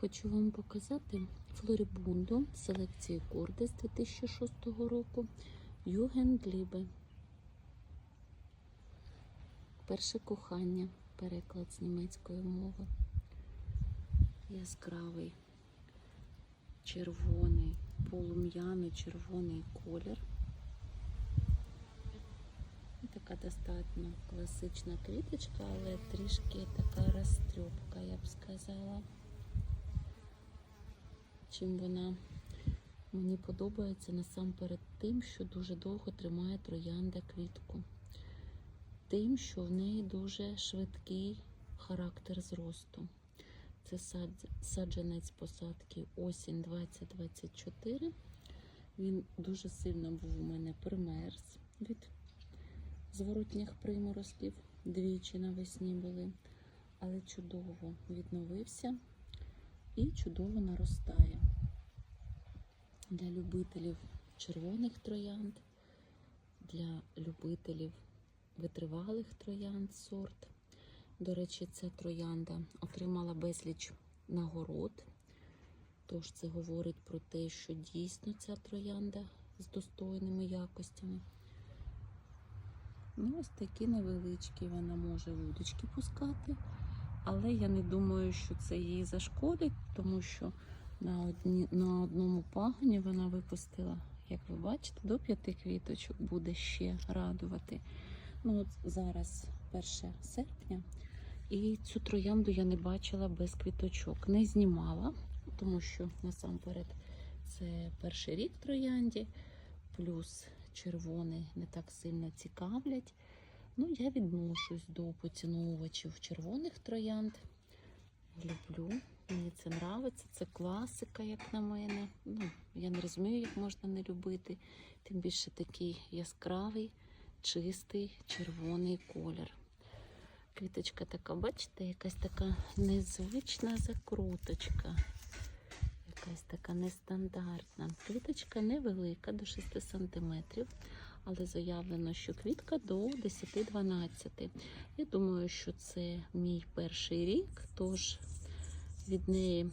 Хочу вам показати флорибунду селекції Корди з 2006 року Югендлібе. Перше кохання. Переклад з німецької мови. Яскравий, червоний, полум'яний червоний колір. Така достатньо класична квіточка, але трішки така розтрьопка, я б сказала. Чим вона мені подобається насамперед тим, що дуже довго тримає троянда квітку. Тим, що в неї дуже швидкий характер зросту. Це саджанець посадки осінь 2024. Він дуже сильно був у мене примерз від зворотніх приморозків. Двічі навесні були, але чудово відновився і чудово наростає. Для любителів червоних троянд, для любителів витривалих троянд сорт. До речі, ця троянда отримала безліч нагород. Тож це говорить про те, що дійсно ця троянда з достойними якостями. Ну, ось такі невеличкі вона може вудочки пускати. Але я не думаю, що це їй зашкодить, тому що на, одні, на одному пагоні вона випустила, як ви бачите, до п'яти квіточок буде ще радувати. Ну, от зараз 1 серпня, і цю троянду я не бачила без квіточок. Не знімала, тому що насамперед це перший рік троянді, плюс червоний не так сильно цікавлять. Ну, я відношусь до поціновувачів червоних троянд. Люблю, мені це нравиться, це класика, як на мене. Ну, я не розумію, як можна не любити. Тим більше такий яскравий, чистий червоний колір. Квіточка така, бачите, якась така незвична закруточка. Якась така нестандартна. Квіточка невелика, до 6 см, але заявлено, що квітка до 10-12. Я думаю, що це мій перший рік, тож від неї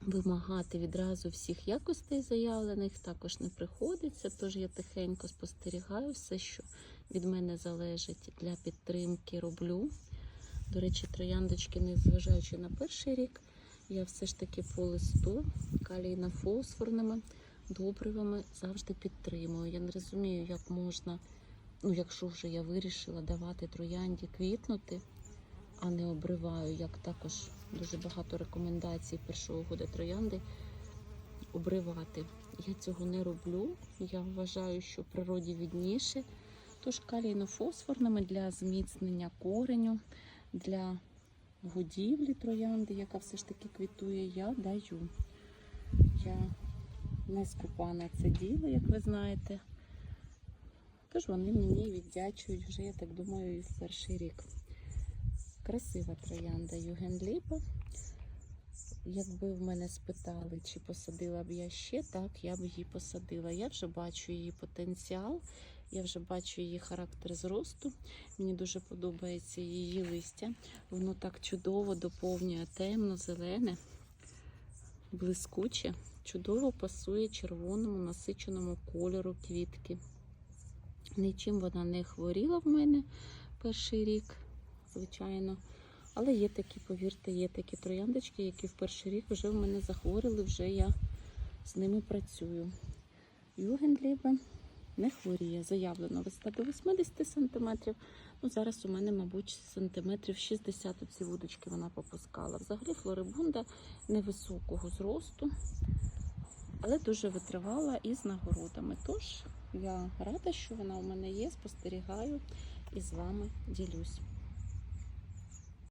вимагати відразу всіх якостей заявлених також не приходиться. Тож я тихенько спостерігаю все, що від мене залежить для підтримки, роблю. До речі, трояндочки, незважаючи на перший рік, я все ж таки по листу калійно-фосфорними добривами завжди підтримую. Я не розумію, як можна, ну якщо вже я вирішила давати троянді квітнути, а не обриваю, як також дуже багато рекомендацій першого года троянди обривати. Я цього не роблю. Я вважаю, що в природі відніше. Тож калійно-фосфорними для зміцнення кореню, для годівлі троянди, яка все ж таки квітує, я даю. Я не скупа на це діло, як ви знаєте. Тож вони мені віддячують вже, я так думаю, і в перший рік. Красива троянда Югенліпа. Якби в мене спитали, чи посадила б я ще, так, я б її посадила. Я вже бачу її потенціал, я вже бачу її характер зросту. Мені дуже подобається її листя. Воно так чудово доповнює темно-зелене, блискуче, чудово пасує червоному насиченому кольору квітки. Нічим вона не хворіла в мене перший рік, звичайно. Але є такі, повірте, є такі трояндочки, які в перший рік вже в мене захворіли, вже я з ними працюю. Югенлібе не хворіє. Заявлено висота до 80 см. Ну, зараз у мене, мабуть, сантиметрів 60 ці вудочки вона попускала. Взагалі флорибунда невисокого зросту, але дуже витривала і з нагородами. Тож я рада, що вона у мене є, спостерігаю і з вами ділюсь.